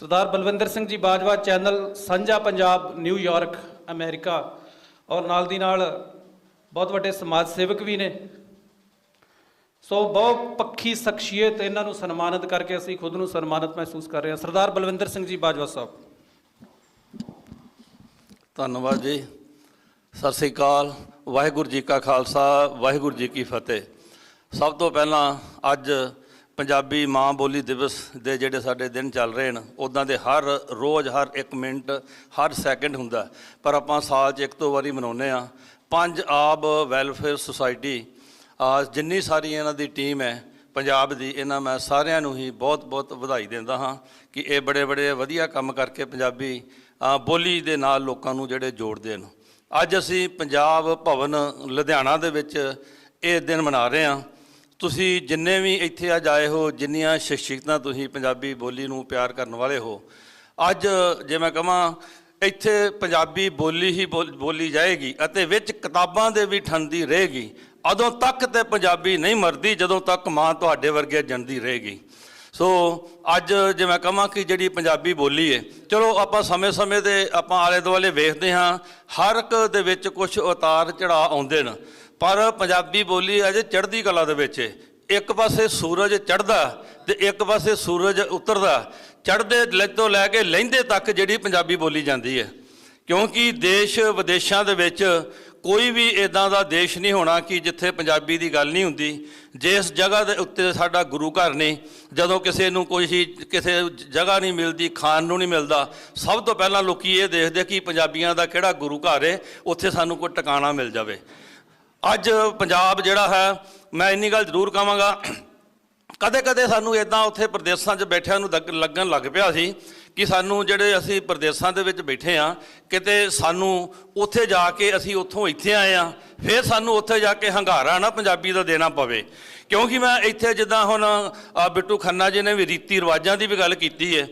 ਸਰਦਾਰ Balwinder Singh ji Bajwa channel ਸਾਂਝਾ Punjab New York America. ਔਰ ਨਾਲ ਦੀ ਨਾਲ ਬਹੁਤ ਵੱਡੇ ਸਮਾਜ ਸੇਵਕ ਵੀ ਨੇ। ਸੋ ਬਹੁਤ ਪੱਖੀ ਸ਼ਖਸੀਅਤ ਇਹਨਾਂ ਨੂੰ ਸਨਮਾਨਿਤ ਕਰਕੇ ਅਸੀਂ ਖੁਦ ਨੂੰ ਸਨਮਾਨਿਤ ਮਹਿਸੂਸ ਕਰ ਰਹੇ ਹਾਂ। ਸਰਦਾਰ ਬਲਵਿੰਦਰ ਸਿੰਘ ਜੀ ਬਾਜਵਾ ਸਾਹਿਬ। ਧੰਨਵਾਦ ਜੀ। ਸਤਿ ਸ੍ਰੀ ਅਕਾਲ। ਵਾਹਿਗੁਰੂ ਜੀ ਕਾ ਖਾਲਸਾ, ਵਾਹਿਗੁਰੂ ਜੀ ਕੀ ਫਤਿਹ। ਸਭ ਤੋਂ ਪਹਿਲਾਂ ਅੱਜ ਪੰਜਾਬੀ ਮਾਂ ਬੋਲੀ ਦਿਵਸ ਦੇ ਜਿਹੜੇ ਸਾਡੇ ਦਿਨ ਚੱਲ ਰਹੇ ਨੇ ਉਦਾਂ ਦੇ ਹਰ ਰੋਜ਼ ਹਰ 1 ਮਿੰਟ, ਹਰ ਸੈਕਿੰਡ ਹੁੰਦਾ ਪਰ ਆਪਾਂ ਸਾਲ 'ਚ ਇੱਕ ਤੋਂ ਵਾਰੀ ਮਨਾਉਂਦੇ ਆ ਪੰਜ ਆਬ ਵੈਲਫੇਅਰ ਸੁਸਾਇਟੀ ਜਿੰਨੀ ਸਾਰੀ ਇਹਨਾਂ ਦੀ ਟੀਮ ਹੈ, ਪੰਜਾਬ ਦੀ, ਇਹਨਾਂ ਮੈਂ ਸਾਰਿਆਂ ਨੂੰ ਹੀ ਬਹੁਤ-ਬਹੁਤ ਵਧਾਈ ਦਿੰਦਾ ਹਾਂ ਕਿ ਇਹ ਬੜੇ ਬੜੇ ਵਧੀਆ ਕੰਮ ਕਰਕੇ ਪੰਜਾਬੀ ਬੋਲੀ ਦੇ ਨਾਲ ਲੋਕਾਂ ਨੂੰ ਜਿਹੜੇ ਜੋੜਦੇ ਨੇ ਅੱਜ ਅਸੀਂ ਪੰਜਾਬ ਭਵਨ ਲੁਧਿਆਣਾ ਦੇ ਵਿੱਚ ਇਹ ਦਿਨ ਮਨਾ ਰਹੇ ਹਾਂ। ਤੁਸੀਂ ਜਿੰਨੇ ਵੀ ਇੱਥੇ ਅੱਜ ਆਏ ਹੋ, ਜਿੰਨੀਆਂ ਸ਼ਖਸੀਅਤਾਂ ਤੁਸੀਂ ਪੰਜਾਬੀ ਬੋਲੀ ਨੂੰ ਪਿਆਰ ਕਰਨ ਵਾਲੇ ਹੋ, ਅੱਜ ਜੇ ਮੈਂ ਕਹਾਂ, ਇੱਥੇ ਪੰਜਾਬੀ ਬੋਲੀ ਹੀ ਬੋਲ- ਬੋਲੀ ਜਾਏਗੀ ਅਤੇ ਵਿੱਚ ਕਿਤਾਬਾਂ ਦੇ ਵੀ ਠੰਦੀ ਰਹੇਗੀ। ਉਦੋਂ ਤੱਕ ਤੇ ਪੰਜਾਬੀ ਨਹੀਂ ਮਰਦੀ, ਜਦੋਂ ਤੱਕ ਮਾਂ ਤੁਹਾਡੇ ਵਰਗੇ ਜੰਦੀ ਰਹੇਗੀ। ਸੋ, ਅੱਜ ਜੇ ਮੈਂ ਕਹਾਂ ਕਿ ਜਿਹੜੀ ਪੰਜਾਬੀ ਬੋਲੀ ਹੈ ਚਲੋ ਆਪਾਂ ਸਮੇਂ-ਸਮੇਂ ਦੇ ਆਪਾਂ ਆਲੇ ਦੁਆਲੇ ਵੇਖਦੇ ਹਾਂ, ਹਰ ਇੱਕ ਦੇ ਵਿੱਚ ਕੁਝ ਉਤਾਰ ਚੜਾ ਆਉਂਦੇ ਨੇ। ਪਰ ਪੰਜਾਬੀ ਬੋਲੀ ਅਜੇ ਚੜ੍ਹਦੀ ਕਲਾ ਦੇ ਵਿੱਚ ਏ। ਇੱਕ ਪਾਸੇ ਸੂਰਜ ਚੜ੍ਹਦਾ ਤੇ ਇੱਕ ਪਾਸੇ ਸੂਰਜ ਉਤਰਦਾ। ਚੜ੍ਹਦੇ ਲੈ, ਤੋਂ ਲੈ ਕੇ ਲਹਿੰਦੇ ਤੱਕ ਜਿਹੜੀ ਪੰਜਾਬੀ ਬੋਲੀ ਜਾਂਦੀ ਹੈ ਕਿਉਂਕਿ ਦੇਸ਼ ਵਿਦੇਸ਼ਾਂ ਦੇ ਵਿੱਚ ਕੋਈ ਵੀ ਇਦਾਂ ਦਾ ਦੇਸ਼ ਨਹੀਂ ਹੋਣਾ ਕਿ ਜਿੱਥੇ ਪੰਜਾਬੀ ਦੀ ਗੱਲ ਨਹੀਂ ਹੁੰਦੀ। ਜਿਸ ਜਗ੍ਹਾ ਦੇ ਉੱਤੇ ਸਾਡਾ ਗੁਰੂ ਘਰ ਨਹੀਂ, ਜਦੋਂ ਕਿਸੇ ਨੂੰ ਕੋਈ ਚੀਜ਼ ਕਿਸੇ ਜਗ੍ਹਾ ਨਹੀਂ ਮਿਲਦੀ, ਖਾਣ ਨੂੰ ਨਹੀਂ ਮਿਲਦਾ, ਸਭ ਤੋਂ ਪਹਿਲਾਂ ਲੋਕੀ ਇਹ ਦੇਖਦੇ ਕਿ ਪੰਜਾਬੀਆਂ ਦਾ ਕਿਹੜਾ ਗੁਰੂ ਘਰ ਹੈ ਉੱਥੇ ਸਾਨੂੰ ਕੋਈ ਟਿਕਾਣਾ ਮਿਲ ਜਾਵੇ। ਅੱਜ ਪੰਜਾਬ ਜਿਹੜਾ ਹੈ, ਮੈਂ ਇੰਨੀ ਗੱਲ ਜ਼ਰੂਰ ਕਹਾਂਗਾ ਕਦੇ ਕਦੇ ਸਾਨੂੰ ਇਦਾਂ ਉੱਥੇ ਪ੍ਰਦੇਸ਼ਾਂ 'ਚ ਬੈਠਿਆਂ ਨੂੰ ਲੱਗ- ਲੱਗਣ ਲੱਗ ਪਿਆ ਸੀ ਕਿ ਸਾਨੂੰ ਜਿਹੜੇ ਅਸੀਂ ਪ੍ਰਦੇਸ਼ਾਂ ਦੇ ਵਿੱਚ ਬੈਠੇ ਆ, ਕਿਤੇ ਸਾਨੂੰ ਉੱਥੇ ਜਾ ਕੇ ਅਸੀਂ ਉੱਥੋਂ ਇੱਥੇ ਆਏ ਆ, ਫਿਰ ਸਾਨੂੰ ਉੱਥੇ ਜਾ ਕੇ ਹੰਗਾਰਾ ਨਾ ਪੰਜਾਬੀ ਦਾ ਦੇਣਾ ਪਵੇ। ਕਿਉਂਕਿ ਮੈਂ ਇੱਥੇ ਜਿੱਦਾਂ ਹੁਣ ਬਿੱਟੂ ਖੰਨਾ ਜੀ ਨੇ ਵੀ ਰੀਤੀ ਰਿਵਾਜਾਂ ਦੀ ਵੀ ਗੱਲ ਕੀਤੀ ਹੈ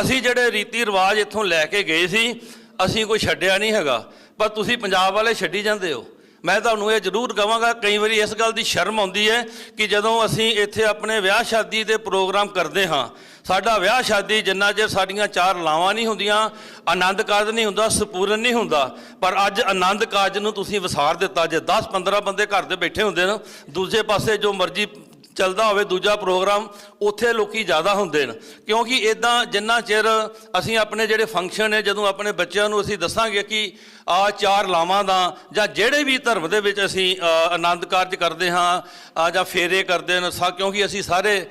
ਅਸੀਂ ਜਿਹੜੇ ਰੀਤੀ ਰਿਵਾਜ ਇੱਥੋਂ ਲੈ ਕੇ ਗਏ ਸੀ, ਅਸੀਂ ਕੋਈ ਛੱਡਿਆ ਨਹੀਂ ਹੈਗਾ, ਪਰ ਤੁਸੀਂ ਪੰਜਾਬ ਵਾਲੇ ਛੱਡੀ ਜਾਂਦੇ ਹੋ। ਮੈਂ ਤੁਹਾਨੂੰ ਇਹ ਜ਼ਰੂਰ ਕਹਾਂਗਾ, ਕਈ ਵਾਰੀ ਇਸ ਗੱਲ ਦੀ ਸ਼ਰਮ ਆਉਂਦੀ ਹੈ ਕਿ ਜਦੋਂ ਅਸੀਂ ਇੱਥੇ ਆਪਣੇ ਵਿਆਹ ਸ਼ਾਦੀ ਦੇ ਪ੍ਰੋਗਰਾਮ ਕਰਦੇ ਹਾਂ, ਸਾਡਾ ਵਿਆਹ ਸ਼ਾਦੀ ਜਿੰਨਾ ਚਿਰ ਸਾਡੀਆਂ ਚਾਰ ਲਾਵਾਂ ਨਹੀਂ ਹੁੰਦੀਆਂ, ਆਨੰਦ ਕਾਰਜ ਨਹੀਂ ਹੁੰਦਾ, ਸਪੂਰਨ ਨਹੀਂ ਹੁੰਦਾ, ਪਰ ਅੱਜ ਆਨੰਦ ਕਾਰਜ ਨੂੰ ਤੁਸੀਂ ਵਿਸਾਰ ਦਿੱਤਾ, ਜੇ 10 15 ਬੰਦੇ ਘਰ ਦੇ ਬੈਠੇ ਹੁੰਦੇ ਨੇ, ਦੂਜੇ ਪਾਸੇ ਜੋ ਮਰਜ਼ੀ ਚੱਲਦਾ ਹੋਵੇ ਦੂਜਾ ਪ੍ਰੋਗਰਾਮ, ਉੱਥੇ ਲੋਕੀ ਜ਼ਿਆਦਾ ਹੁੰਦੇ ਨੇ। ਕਿਉਂਕਿ ਇਦਾਂ ਜਿੰਨਾ ਚਿਰ ਅਸੀਂ ਆਪਣੇ ਜਿਹੜੇ ਫੰਕਸ਼ਨ ਨੇ, ਜਦੋਂ ਆਪਣੇ ਬੱਚਿਆਂ ਨੂੰ ਅਸੀਂ ਦੱਸਾਂਗੇ ਕਿ ਆ ਚਾਰ ਲਾਵਾਂ ਦਾ, ਜਾਂ ਜਿਹੜੇ ਵੀ ਧਰਮ ਦੇ ਵਿੱਚ ਅਸੀਂ ਆਨੰਦ ਕਾਰਜ ਕਰਦੇ ਹਾਂ ਜਾਂ ਫੇਰੇ ਕਰਦੇ ਨੇ, ਸਾ, ਕਿਉਂਕਿ ਅਸੀਂ ਸਾਰੇ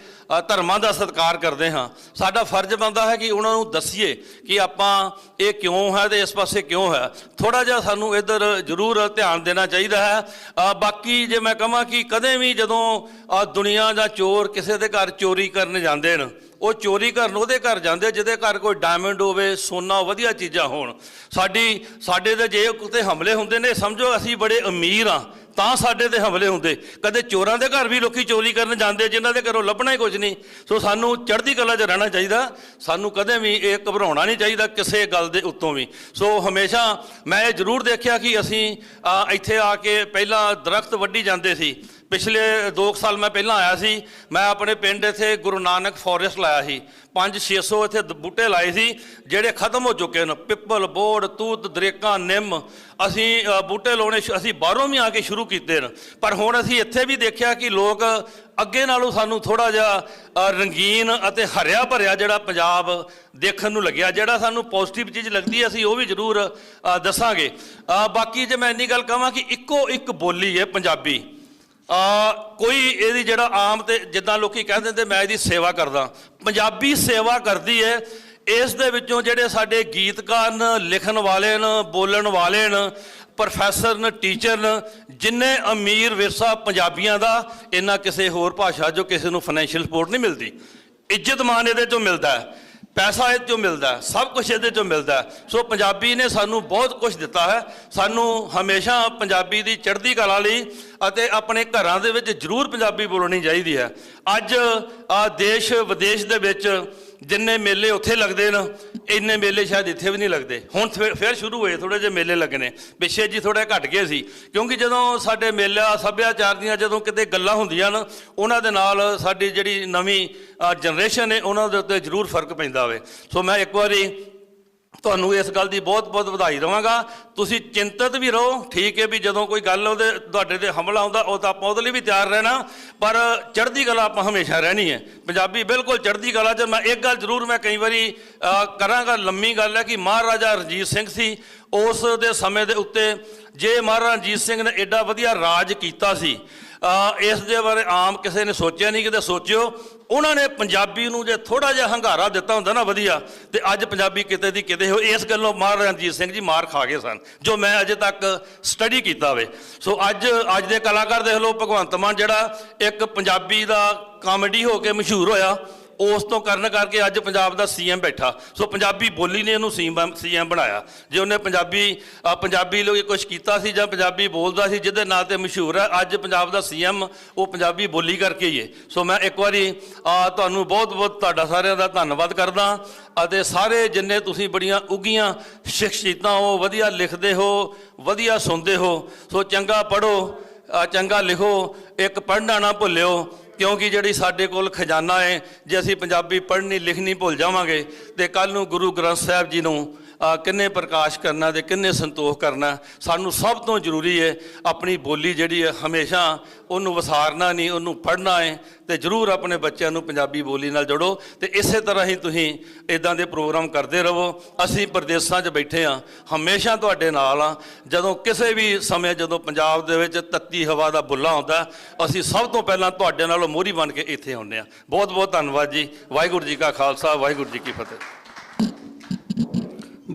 ਧਰਮਾਂ ਦਾ ਸਤਿਕਾਰ ਕਰਦੇ ਹਾਂ। ਸਾਡਾ ਫਰਜ਼ ਬਣਦਾ ਹੈ ਕਿ ਉਹਨਾਂ ਨੂੰ ਦੱਸੀਏ ਕਿ ਆਪਾਂ ਇਹ ਕਿਉਂ ਹੈ ਤੇ ਇਸ ਪਾਸੇ ਕਿਉਂ ਹੈ। ਥੋੜਾ ਜਿਹਾ ਸਾਨੂੰ ਇੱਧਰ ਜ਼ਰੂਰ ਧਿਆਨ ਦੇਣਾ ਚਾਹੀਦਾ ਹੈ। ਬਾਕੀ ਜੇ ਮੈਂ ਕਹਾਂ ਕਿ ਕਦੇ ਵੀ ਜਦੋਂ ਦੁਨੀਆ ਦਾ ਚੋਰ ਕਿਸੇ ਦੇ ਘਰ ਚੋਰੀ ਕਰਨ ਜਾਂਦੇ ਨੇ ਉਹ ਚੋਰੀ ਕਰਨ ਉਹਦੇ ਘਰ ਜਾਂਦੇ ਜਿਹਦੇ ਘਰ ਕੋਈ ਡਾਇਮੰਡ ਹੋਵੇ, ਸੋਨਾ ਵਧੀਆ ਚੀਜ਼ਾਂ ਹੋਣ। ਸਾਡੀ, ਸਾਡੇ ਤੇ ਜੇ ਕਿਤੇ ਹਮਲੇ ਹੁੰਦੇ ਨੇ, ਸਮਝੋ ਅਸੀਂ ਬੜੇ ਅਮੀਰ ਆ, ਤਾਂ ਸਾਡੇ ਤੇ ਹਮਲੇ ਹੁੰਦੇ। ਕਦੇ ਚੋਰਾਂ ਦੇ ਘਰ ਵੀ ਲੋਕੀ ਚੋਰੀ ਕਰਨ ਜਾਂਦੇ ਜਿਨ੍ਹਾਂ ਦੇ ਘਰੋਂ ਲੱਭਣਾ ਹੀ ਕੁਝ ਨਹੀਂ। ਸੋ ਸਾਨੂੰ ਚੜ੍ਹਦੀ ਕਲਾ 'ਚ ਰਹਿਣਾ ਚਾਹੀਦਾ। ਸਾਨੂੰ ਕਦੇ ਵੀ ਇਹ ਘਬਰਾਉਣਾ ਨਹੀਂ ਚਾਹੀਦਾ ਕਿਸੇ ਗੱਲ ਦੇ ਉੱਤੋਂ ਵੀ। ਸੋ ਹਮੇਸ਼ਾ ਮੈਂ ਇਹ ਜ਼ਰੂਰ ਦੇਖਿਆ ਕਿ ਅਸੀਂ ਇੱਥੇ ਆ ਕੇ ਪਹਿਲਾਂ ਦਰਖਤ ਵੱਢੀ ਜਾਂਦੇ ਸੀ। ਪਿਛਲੇ 2 ਸਾਲ ਮੈਂ ਪਹਿਲਾਂ ਆਇਆ ਸੀ, ਮੈਂ ਆਪਣੇ ਪਿੰਡ ਇੱਥੇ ਗੁਰੂ ਨਾਨਕ ਫੋਰੈਸਟ ਲਾਇਆ ਸੀ। 5-600 ਇੱਥੇ ਬੂਟੇ ਲਾਏ ਸੀ, ਜਿਹੜੇ ਖਤਮ ਹੋ ਚੁੱਕੇ ਨੇ ਪਿੱਪਲ, ਬੋੜ, ਤੂਤ, ਦਰੇਕਾਂ, ਨਿੰਮ। ਅਸੀਂ ਬੂਟੇ ਲਾਉਣੇ ਸ਼- ਅਸੀਂ ਬਾਹਰੋਂ ਵੀ ਆ ਕੇ ਸ਼ੁਰੂ ਕੀਤੇ ਨੇ ਪਰ ਹੁਣ ਅਸੀਂ ਇੱਥੇ ਵੀ ਦੇਖਿਆ ਕਿ ਲੋਕ ਅੱਗੇ ਨਾਲੋਂ ਸਾਨੂੰ ਥੋੜਾ ਜਿਹਾ ਰੰਗੀਨ ਅਤੇ ਹਰਿਆ ਭਰਿਆ ਜਿਹੜਾ ਪੰਜਾਬ ਦੇਖਣ ਨੂੰ ਲੱਗਿਆ, ਜਿਹੜਾ ਸਾਨੂੰ ਪੋਜ਼ਿਟਿਵ ਚੀਜ਼ ਲੱਗਦੀ ਹੈ, ਅਸੀਂ ਉਹ ਵੀ ਜ਼ਰੂਰ ਦੱਸਾਂਗੇ। ਬਾਕੀ ਜੇ ਮੈਂ ਇੰਨੀ ਗੱਲ ਕਹਾਂ ਕਿ ਇੱਕੋ ਇੱਕ ਬੋਲੀ ਹੈ ਪੰਜਾਬੀ। ਆ, ਕੋਈ ਇਹਦੀ ਜਿਹੜਾ ਆਮ ਤੇ ਜਿੱਦਾਂ ਲੋਕੀ ਕਹਿੰਦੇ ਨੇ ਮੈਂ ਇਹਦੀ ਸੇਵਾ ਕਰਦਾ। ਪੰਜਾਬੀ ਸੇਵਾ ਕਰਦੀ ਹੈ ਇਸ ਦੇ ਵਿੱਚੋਂ ਜਿਹੜੇ ਸਾਡੇ ਗੀਤਕਾਰ ਨੇ, ਲਿਖਣ ਵਾਲੇ ਨੇ, ਬੋਲਣ ਵਾਲੇ ਨੇ ਪ੍ਰੋਫੈਸਰ ਨੇ ਟੀਚਰ ਨੇ, ਜਿੰਨੇ ਅਮੀਰ ਵਿਰਸਾ ਪੰਜਾਬੀਆਂ ਦਾ, ਇੰਨਾ ਕਿਸੇ ਹੋਰ ਭਾਸ਼ਾ 'ਚੋਂ ਕਿਸੇ ਨੂੰ ਫਾਈਨੈਂਸ਼ੀਅਲ ਸਪੋਰਟ ਨਹੀਂ ਮਿਲਦੀ। ਇੱਜ਼ਤ ਮਾਨ ਇਹਦੇ 'ਚੋਂ ਮਿਲਦਾ। ਹੈ ਪੈਸਾ ਇਹ ਚੋਂ ਮਿਲਦਾ, ਸਭ ਕੁਝ ਇਹਦੇ ਚੋਂ ਮਿਲਦਾ। ਸੋ ਪੰਜਾਬੀ ਨੇ ਸਾਨੂੰ ਬਹੁਤ ਕੁਝ ਦਿੱਤਾ ਹੈ। ਸਾਨੂੰ ਹਮੇਸ਼ਾ ਪੰਜਾਬੀ ਦੀ ਚੜ੍ਹਦੀ ਕਲਾ ਲਈ ਅਤੇ ਆਪਣੇ ਘਰਾਂ ਦੇ ਵਿੱਚ ਜ਼ਰੂਰ ਪੰਜਾਬੀ ਬੋਲਣੀ ਚਾਹੀਦੀ ਹੈ। ਅੱਜ ਆ ਦੇਸ਼ ਵਿਦੇਸ਼ ਦੇ ਵਿੱਚ ਜਿੰਨੇ ਮੇਲੇ ਉੱਥੇ ਲੱਗਦੇ ਨੇ, ਇੰਨੇ ਮੇਲੇ ਸ਼ਾਇਦ ਇੱਥੇ ਵੀ ਨਹੀਂ ਲੱਗਦੇ। ਹੁਣ ਫਿਰ ਫਿਰ ਸ਼ੁਰੂ ਹੋਏ ਥੋੜੇ ਜਿਹੇ ਮੇਲੇ ਲੱਗਣੇ। ਪਿੱਛੇ ਜੀ ਥੋੜੇ ਘਟ ਗਏ ਸੀ। ਕਿਉਂਕਿ ਜਦੋਂ ਸਾਡੇ ਮੇਲਾ, ਸੱਭਿਆਚਾਰ ਦੀਆਂ ਜਦੋਂ ਕਿਤੇ ਗੱਲਾਂ ਹੁੰਦੀਆਂ ਨਾ, ਉਹਨਾਂ ਦੇ ਨਾਲ ਸਾਡੀ ਜਿਹੜੀ ਨਵੀਂ ਜਨਰੇਸ਼ਨ ਹੈ ਉਹਨਾਂ ਦੇ ਉੱਤੇ ਜ਼ਰੂਰ ਫ਼ਰਕ ਪੈਂਦਾ ਹੋਵੇ ਸੋ ਮੈਂ ਇੱਕ ਵਾਰੀ ਤੁਹਾਨੂੰ ਇਸ ਗੱਲ ਦੀ ਬਹੁਤ ਬਹੁਤ ਵਧਾਈ ਦਵਾਂਗਾ। ਤੁਸੀਂ ਚਿੰਤਤ ਵੀ ਰਹੋ, ਠੀਕ ਹੈ ਵੀ ਜਦੋਂ ਕੋਈ ਗੱਲ ਉਹਦੇ, ਤੁਹਾਡੇ ਤੇ ਹਮਲਾ ਆਉਂਦਾ, ਉਹ ਤਾਂ ਆਪਾਂ ਉਹਦੇ ਲਈ ਵੀ ਤਿਆਰ ਰਹਿਣਾ। ਪਰ ਚੜ੍ਹਦੀ ਕਲਾ ਆਪਾਂ ਹਮੇਸ਼ਾ ਰਹਿਣੀ ਹੈ। ਪੰਜਾਬੀ ਬਿਲਕੁਲ ਚੜ੍ਹਦੀ ਕਲਾ 'ਚ ਮੈਂ ਇੱਕ ਗੱਲ ਜ਼ਰੂਰ ਮੈਂ ਕਈ ਵਾਰੀ ਕਰਾਂਗਾ, ਲੰਮੀ ਗੱਲ ਹੈ ਕਿ ਮਹਾਰਾਜਾ ਰਣਜੀਤ ਸਿੰਘ ਸੀ। ਉਸ ਦੇ ਸਮੇਂ ਦੇ ਉੱਤੇ ਜੇ ਮਹਾਰਾਜਾ ਰਣਜੀਤ ਸਿੰਘ ਨੇ ਐਡਾ ਵਧੀਆ ਰਾਜ ਕੀਤਾ ਸੀ ਇਸ ਦੇ ਬਾਰੇ ਆਮ ਕਿਸੇ ਨੇ ਸੋਚਿਆ ਨਹੀਂ, ਕਿਤੇ ਸੋਚਿਓ। ਉਹਨਾਂ ਨੇ ਪੰਜਾਬੀ ਨੂੰ ਜੇ ਥੋੜਾ ਜਿਹਾ ਹੰਗਾਰਾ ਦਿੱਤਾ ਹੁੰਦਾ ਨਾ ਵਧੀਆ, ਤੇ ਅੱਜ ਪੰਜਾਬੀ ਕਿਤੇ ਦੀ ਕਿਤੇ ਹੋ, ਇਸ ਗੱਲੋਂ ਮਹਾਰਾਜਾ ਰਣਜੀਤ ਸਿੰਘ ਜੀ ਮਾਰ ਖਾ ਗਏ ਸਨ, ਜੋ ਮੈਂ ਅਜੇ ਤੱਕ ਸਟੱਡੀ ਕੀਤਾ ਹੋਵੇ ਸੋ ਅੱਜ ਅੱਜ ਦੇ ਕਲਾਕਾਰ ਦੇਖ ਲਓ, ਭਗਵੰਤ ਮਾਨ ਜਿਹੜਾ ਇੱਕ ਪੰਜਾਬੀ ਦਾ ਕਾਮੇਡੀ ਹੋ ਕੇ ਮਸ਼ਹੂਰ ਹੋਇਆ ਉਸ ਤੋਂ ਕਰਨ ਕਰਕੇ ਅੱਜ ਪੰਜਾਬ ਦਾ ਸੀਐਮ ਬੈਠਾ। ਸੋ ਪੰਜਾਬੀ ਬੋਲੀ ਨੇ ਇਹਨੂੰ ਸੀਐਮ ਬਣਾਇਆ। ਜੇ ਉਹਨੇ ਪੰਜਾਬੀ ਪੰਜਾਬੀ ਲਈ ਕੁਝ ਕੀਤਾ ਸੀ ਜਾਂ ਪੰਜਾਬੀ ਬੋਲਦਾ ਸੀ, ਜਿਹਦੇ ਨਾਂ ਤੇ ਮਸ਼ਹੂਰ ਹੈ, ਅੱਜ ਪੰਜਾਬ ਦਾ ਸੀਐਮ ਉਹ ਪੰਜਾਬੀ ਬੋਲੀ ਕਰਕੇ ਹੀ ਹੈ। ਸੋ ਮੈਂ ਇੱਕ ਵਾਰੀ ਤੁਹਾਨੂੰ ਬਹੁਤ ਬਹੁਤ ਤੁਹਾਡਾ ਸਾਰਿਆਂ ਦਾ ਧੰਨਵਾਦ ਕਰਦਾ ਅਤੇ ਸਾਰੇ ਜਿੰਨੇ ਤੁਸੀਂ ਬੜੀਆਂ ਉੱਗੀਆਂ ਸ਼ਖਸੀਅਤਾਂ ਹੋ, ਵਧੀਆ ਲਿਖਦੇ ਹੋ, ਵਧੀਆ ਸੁਣਦੇ ਹੋ, ਸੋ ਚੰਗਾ ਪੜੋ ਚੰਗਾ ਲਿਖੋ, ਇੱਕ ਪੜ੍ਹਨਾ ਨਾ ਭੁੱਲਿਓ। ਕਿਉਂਕਿ ਜਿਹੜੀ ਸਾਡੇ ਕੋਲ ਖਜ਼ਾਨਾ ਹੈ, ਜੇ ਅਸੀਂ ਪੰਜਾਬੀ ਪੜ੍ਹਨੀ ਲਿਖਣੀ ਭੁੱਲ ਜਾਵਾਂਗੇ, ਤੇ ਕੱਲ ਨੂੰ ਗੁਰੂ ਗ੍ਰੰਥ ਸਾਹਿਬ ਜੀ ਨੂੰ ਕਿੰਨੇ ਪ੍ਰਕਾਸ਼ ਕਰਨਾ ਤੇ ਕਿੰਨੇ ਸੰਤੋਖ ਕਰਨਾ, ਸਾਨੂੰ ਸਭ ਤੋਂ ਜ਼ਰੂਰੀ ਹੈ ਆਪਣੀ ਬੋਲੀ ਜਿਹੜੀ ਹੈ ਹਮੇਸ਼ਾ ਉਹਨੂੰ ਵਸਾਰਨਾ ਨਹੀਂ, ਉਹਨੂੰ ਪੜ੍ਹਨਾ ਹੈ ਤੇ ਜ਼ਰੂਰ ਆਪਣੇ ਬੱਚਿਆਂ ਨੂੰ ਪੰਜਾਬੀ ਬੋਲੀ ਨਾਲ ਜੋੜੋ, ਤੇ ਇਸੇ ਤਰ੍ਹਾਂ ਹੀ ਤੁਸੀਂ ਇਦਾਂ ਦੇ ਪ੍ਰੋਗਰਾਮ ਕਰਦੇ ਰਹੋ। ਅਸੀਂ ਪ੍ਰਦੇਸ਼ਾਂ 'ਚ ਬੈਠੇ ਹਾਂ ਹਮੇਸ਼ਾ ਤੁਹਾਡੇ ਨਾਲ ਆ। ਜਦੋਂ ਕਿਸੇ ਵੀ ਸਮੇਂ ਜਦੋਂ ਪੰਜਾਬ ਦੇ ਵਿੱਚ ਤੱਤੀ ਹਵਾ ਦਾ ਬੁੱਲਾ ਆਉਂਦਾ, ਅਸੀਂ ਸਭ ਤੋਂ ਪਹਿਲਾਂ ਤੁਹਾਡੇ ਨਾਲੋਂ ਮੋਹਰੀ ਬਣ ਕੇ ਇੱਥੇ ਆਉਂਦੇ ਹਾਂ ਬਹੁਤ ਬਹੁਤ ਧੰਨਵਾਦ ਜੀ। ਵਾਹਿਗੁਰੂ ਜੀ ਕਾ ਖਾਲਸਾ, ਵਾਹਿਗੁਰੂ ਜੀ ਕੀ ਫਤਿਹ।